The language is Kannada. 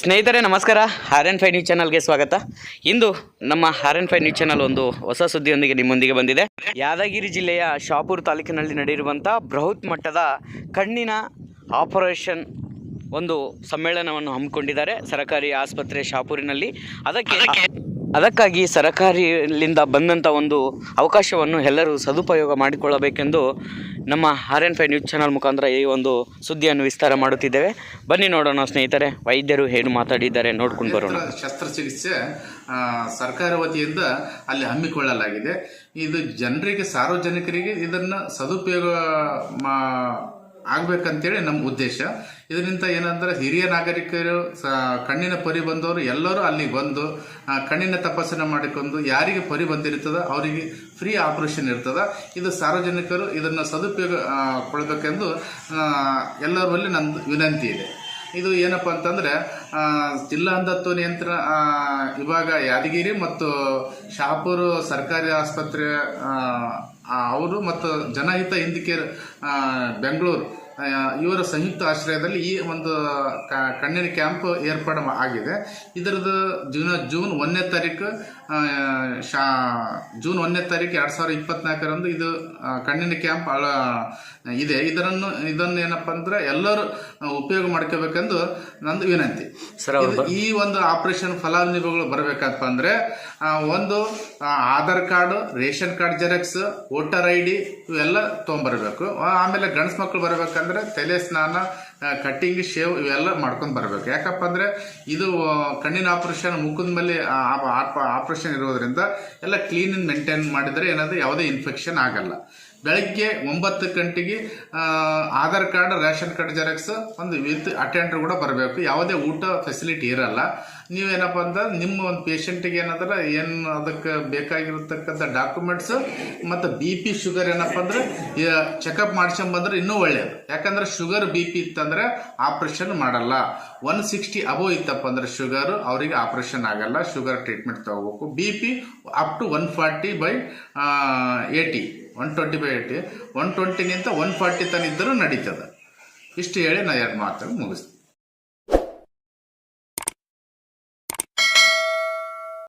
ಸ್ನೇಹಿತರೆ, ನಮಸ್ಕಾರ. ಆರ್ ಎನ್ ಫೈ ನ್ಯೂಸ್ ಚಾನಲ್ಗೆ ಸ್ವಾಗತ. ಇಂದು ನಮ್ಮ R N fi news channel ಒಂದು ಹೊಸ ಸುದ್ದಿಯೊಂದಿಗೆ ನಿಮ್ಮೊಂದಿಗೆ ಬಂದಿದೆ. ಯಾದಗಿರಿ ಜಿಲ್ಲೆಯ ಶಾಪೂರ್ ತಾಲೂಕಿನಲ್ಲಿ ನಡೆಯಿರುವಂಥ ಬೃಹತ್ ಮಟ್ಟದ ಕಣ್ಣಿನ ಆಪರೇಷನ್ ಒಂದು ಸಮ್ಮೇಳನವನ್ನು ಹಮ್ಮಿಕೊಂಡಿದ್ದಾರೆ. ಸರ್ಕಾರಿ ಆಸ್ಪತ್ರೆ ಶಾಪೂರಿನಲ್ಲಿ. ಅದಕ್ಕೆ ಅದಕ್ಕಾಗಿ ಸರಕಾರಿಯಿಂದ ಬಂದಂಥ ಒಂದು ಅವಕಾಶವನ್ನು ಎಲ್ಲರೂ ಸದುಪಯೋಗ ಮಾಡಿಕೊಳ್ಳಬೇಕೆಂದು ನಮ್ಮ R N fi news channel ಮುಖಾಂತರ ಈ ಒಂದು ಸುದ್ದಿಯನ್ನು ವಿಸ್ತಾರ ಮಾಡುತ್ತಿದ್ದೇವೆ. ಬನ್ನಿ ನೋಡೋಣ ಸ್ನೇಹಿತರೆ, ವೈದ್ಯರು ಏನು ಮಾತಾಡಿದ್ದಾರೆ ನೋಡ್ಕೊಂಡು ಬರೋಣ. ಶಸ್ತ್ರಚಿಕಿತ್ಸೆ ಸರ್ಕಾರ ವತಿಯಿಂದ ಅಲ್ಲಿ ಹಮ್ಮಿಕೊಳ್ಳಲಾಗಿದೆ. ಇದು ಜನರಿಗೆ, ಸಾರ್ವಜನಿಕರಿಗೆ ಇದನ್ನು ಸದುಪಯೋಗ ಆಗ್ಬೇಕಂತೇಳಿ ನಮ್ಮ ಉದ್ದೇಶ. ಇದರಿಂದ ಏನಂದ್ರೆ ಹಿರಿಯ ನಾಗರಿಕರು ಕಣ್ಣಿನ ಪರಿ ಬಂದವರು ಎಲ್ಲರೂ ಅಲ್ಲಿ ಬಂದು ಕಣ್ಣಿನ ತಪಾಸಣೆ ಮಾಡಿಕೊಂಡು ಯಾರಿಗೆ ಪರಿ ಬಂದಿರ್ತದ ಅವರಿಗೆ ಫ್ರೀ ಆಪರೇಷನ್ ಇರ್ತದ. ಇದು ಸಾರ್ವಜನಿಕರು ಇದನ್ನು ಸದುಪಯೋಗ ಕೊಡಬೇಕೆಂದು ಎಲ್ಲರಲ್ಲಿ ನಂದು ವಿನಂತಿ ಇದೆ. ಇದು ಏನಪ್ಪ ಅಂತಂದ್ರೆ ಜಿಲ್ಲಾ ಅಂಧತ್ವ ನಿಯಂತ್ರಣ ಇವಾಗ ಯಾದಗಿರಿ ಮತ್ತು ಶಹಾಪುರ ಸರ್ಕಾರಿ ಆಸ್ಪತ್ರೆ ಅವರು ಮತ್ತು ಜನಹಿತ ಹಿಂದಿಕೇರ್ ಬೆಂಗಳೂರು ಇವರ ಸಂಯುಕ್ತ ಆಶ್ರಯದಲ್ಲಿ ಈ ಒಂದು ಕಣ್ಣಿನ ಕ್ಯಾಂಪ್ ಏರ್ಪಾಡು ಆಗಿದೆ. ಇದರದ್ದು ಜೂನ್ ಜೂನ್ ಒಂದನೇ ತಾರೀಕು ಶಾ ಜೂನ್ ಒಂದನೇ ತಾರೀಕು ಎರಡು ಸಾವಿರದ ಇಪ್ಪತ್ನಾಲ್ಕರಂದು ಇದು ಕಣ್ಣಿನ ಕ್ಯಾಂಪ್ ಅಳ ಇದೆ. ಇದರನ್ನು ಇದನ್ನು ಏನಪ್ಪ ಅಂದ್ರೆ ಎಲ್ಲರೂ ಉಪಯೋಗ ಮಾಡ್ಕೋಬೇಕೆಂದು ನಂದು ವಿನಂತಿ. ಸರ್ ಈ ಒಂದು ಆಪರೇಷನ್ ಫಲಾನುಭವಿಗಳು ಬರಬೇಕಪ್ಪ ಅಂದ್ರೆ ಒಂದು Aadhaar card ration card xerox voter I D ಇವೆಲ್ಲ ತೊಗೊಂಬರ್ಬೇಕು. ಆಮೇಲೆ ಗಂಡ್ಸು ಮಕ್ಕಳು ಬರ್ಬೇಕಂದ್ರೆ ತಲೆ ಸ್ನಾನ ಕಟ್ಟಿಂಗ್ ಶೇವ್ ಇವೆಲ್ಲ ಮಾಡ್ಕೊಂಡು ಬರ್ಬೇಕು. ಯಾಕಪ್ಪ ಅಂದರೆ ಇದು ಕಣ್ಣಿನ ಆಪರೇಷನ್, ಮುಖದ ಮೇಲೆ ಆಪರೇಷನ್ ಇರೋದ್ರಿಂದ ಎಲ್ಲ ಕ್ಲೀನ್ ಮೇಂಟೈನ್ ಮಾಡಿದ್ರೆ ಏನಾದರೂ ಯಾವುದೇ ಇನ್ಫೆಕ್ಷನ್ ಆಗಲ್ಲ. ಬೆಳಗ್ಗೆ ಒಂಬತ್ತು ಗಂಟೆಗೆ Aadhaar card, ration card, xerox ಒಂದು ವಿತ್ ಅಟೆಂಡರ್ ಕೂಡ ಬರಬೇಕು. ಯಾವುದೇ ಊಟ ಫೆಸಿಲಿಟಿ ಇರಲ್ಲ. ನೀವೇನಪ್ಪ ಅಂದ್ರೆ, ನಿಮ್ಮ ಒಂದು ಪೇಷಂಟಿಗೆ ಏನಾದ್ರೆ ಏನು ಅದಕ್ಕೆ ಬೇಕಾಗಿರತಕ್ಕಂಥ ಡಾಕ್ಯುಮೆಂಟ್ಸ್ ಮತ್ತು ಬಿ ಪಿ ಶುಗರ್ ಏನಪ್ಪ ಅಂದ್ರೆ ಚೆಕಪ್ ಮಾಡ್ಸ್ಕೊಂಬಂದ್ರೆ ಇನ್ನೂ ಒಳ್ಳೆಯದು ಯಾಕಂದ್ರೆ ಶುಗರ್ ಬಿ ಪಿ ಇತ್ತಂದ್ರೆ ಆಪ್ರೇಷನ್ ಮಾಡಲ್ಲ. ಒನ್ ಸಿಕ್ಸ್ಟಿ ಅಬೋ ಇತ್ತಪ್ಪ ಅಂದ್ರೆ ಶುಗರ್ ಅವರಿಗೆ ಆಪ್ರೇಷನ್ ಆಗಲ್ಲ. ಶುಗರ್ ಟ್ರೀಟ್ಮೆಂಟ್ ತಗೋಬೇಕು. B P up to one forty by eighty one twenty by eighty one ಟ್ವೆಂಟಿಗಿಂತ one forty ತನ ಇದ್ದರೂ ನಡೀತದೆ. ಇಷ್ಟು ಹೇಳಿ ನಾನು ಎರಡು ಮಾತ್ರ ಮುಗಿಸ್ತೀನಿ.